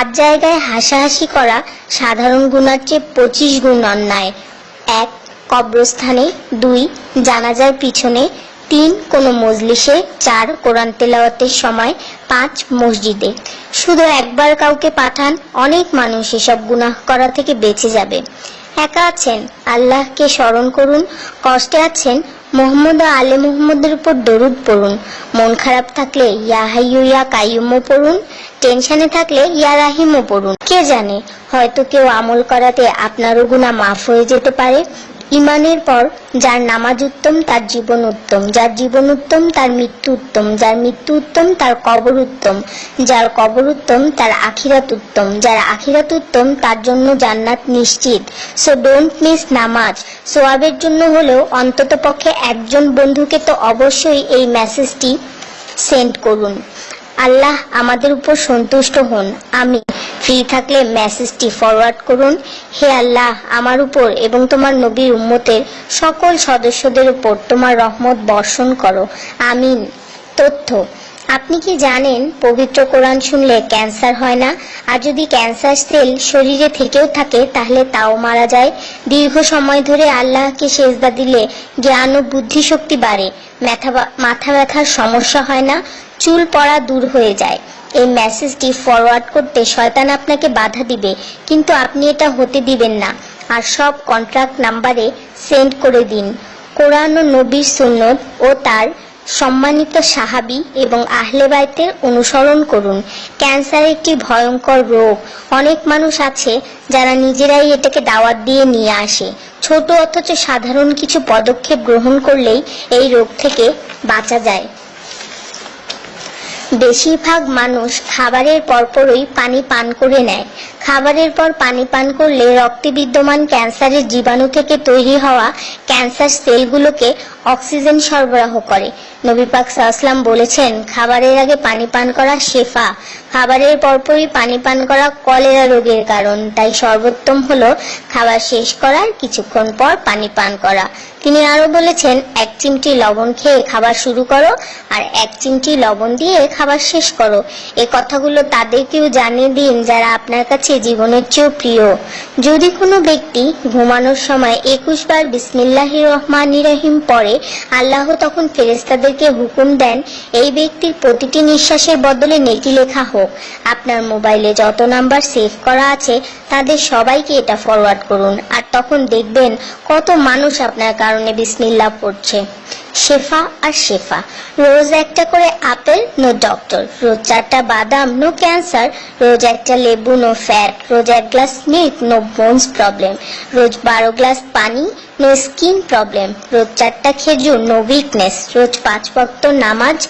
পাঁচ জায়গায় হাসাহাসি করা সাধারণ গুণার চেয়ে পঁচিশ গুণ অন্যায়। এক, কবরস্থানে। দুই, জানাজার পিছনে। তিন, কোনো মজলিসে। চার, কোরআন তেলাওয়াতের সময়। পাঁচ, মসজিদে। শুধু একবার কাউকে পাঠান, অনেক মানুষ এসব গুনাহ করা থেকে বেঁচে যাবে। একা আছেন, আল্লাহকে স্মরণ করুন। কষ্টে আছেন, মোহাম্মদ আলে মোহাম্মদের উপর দরুদ পড়ুন। মন খারাপ থাকলে ইয়া হাইয়ু ইয়া কাইয়ুমও পড়ুন। টেনশনে থাকলে ইয়ারাহিমও পড়ুন। কে জানে, হয়তো কেউ আমল করাতে আপনারও গুণা মাফ হয়ে যেতে পারে। ইমানের পর যার নামাজ উত্তম, তার জীবন উত্তম। যার জীবন উত্তম, তার মৃত্যু উত্তম। যার মৃত্যু উত্তম, তার কবর উত্তম। যার কবর উত্তম, তার আখিরাত উত্তম। যার আখিরাত উত্তম, তার জন্য জান্নাত নিশ্চিত। সো ডোন্ট মিস নামাজ। সোয়াবের জন্য হলেও অন্তত পক্ষে একজন বন্ধুকে তো অবশ্যই এই মেসেজটি সেন্ড করুন। আল্লাহ আমাদের উপর সন্তুষ্ট হন। আমি ফ্রি থাকলে মেসেজটি ফরওয়ার্ড করুন। হে আল্লাহ, আমার উপর এবং তোমার নবীর উম্মতের সকল সদস্যদের উপর তোমার রহমত বর্ষণ করো। আমিন। তথ্য, আপনি কি জানেন, পবিত্র কোরআন শুনলে ক্যান্সার হয় না? আর যদি ক্যান্সার সেল শরীরে থেকেও থাকে, তাহলে তাও মারা যায়। দীর্ঘ সময় ধরে আল্লাহকে সেজদা দিলে জ্ঞান ও বুদ্ধিশক্তি বাড়ে। মাথা ব্যথার সমস্যা হয় না। চুল পড়া দূর হয়ে যায়। এই মেসেজটি ফরওয়ার্ড করতে শয়তান আপনাকে বাধা দিবে, কিন্তু আপনি এটা হতে দিবেন না। আর সব কন্ট্রাক্ট নাম্বারে সেন্ড করে দিন। কোরআন ও নবীর সুন্নত ও তার সম্মানিত সাহাবি এবং আহলে বাইতের অনুসরণ করুন। ক্যান্সার একটি ভয়ঙ্কর রোগ। অনেক মানুষ আছে যারা নিজেরাই এটাকে দাওয়াত দিয়ে নিয়ে আসে। ছোট অথচ সাধারণ কিছু পদক্ষেপ গ্রহণ করলেই এই রোগ থেকে বাঁচা যায়। বেশিরভাগ মানুষ খাবারের পরপরই পানি পান করে নেয়। খাবারের পর পানি পান করলে রক্তে বিদ্যমান ক্যান্সারের জীবাণু থেকে তৈরি হওয়া ক্যান্সার সেলগুলোকে অক্সিজেন সরবরাহ করে। নবীপাক সাহসলাম বলেছেন, খাবারের আগে পানি পান করা শেফা। খাবারের পরপরই পানি পান করা কলেরা রোগের কারণ। তাই সর্বোত্তম হলো খাবার শেষ করার কিছুক্ষণ পর পানি পান করা। তিনি আরও বলেছেন, এক চিমটি লবণ খেয়ে খাবার শুরু করো আর এক চিমটি লবণ দিয়ে খাবার শেষ করো। এই কথাগুলো তাদেরকেও জানিয়ে দিন যারা আপনার কাছে জীবনের চেয়েও প্রিয়। যদি কোনো ব্যক্তি ঘুমানোর সময় একুশ বার বিসমিল্লাহ রহমান রহিম পড়ে, আল্লাহ তখন ফেরেস্তাদেরকে হুকুম দেন, এই ব্যক্তির প্রতিটি নিঃশ্বাসের বদলে নেকি লেখা হোক। আপনার মোবাইলে যত নাম্বার সেভ করা আছে, তাদের সবাইকে এটা ফরওয়ার্ড করুন। আর তখন দেখবেন কত মানুষ আপনার কারণে বিসমিল্লাহ পড়ছে। শেফা আর শেফা। রোজ একটা করে আপেল, নো ডক্টর। রোজ চারটা বাদাম, নো ক্যান্সার। রোজ একটা লেবু, নো ফ্যাট। রোজ এক glass milk no bones problem. রোজ বারো গ্লাস পানি, নো স্কিন প্রবলেম। রোজ চারটা খেজুর, নো উইকনেস। রোজ পাঁচ ভক্ত নামাজ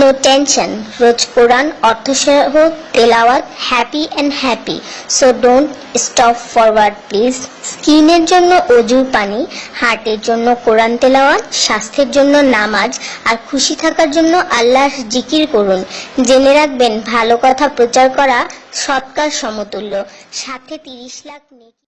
নো টেনশন রোজ কোরআন অর্থসহ তেলাওয়াত happy and happy so don't stop forward please স্কিনের জন্য অজুর পানি হার্টের জন্য কোরআন তেলাওয়াত স্বাস্থ্যের জন্য নামাজ আর খুশি থাকার জন্য আল্লাহর জিকির করুন। জেনে রাখবেন, ভালো কথা প্রচার করা সৎকার সমতুল্য। সাথে তিরিশ লাখ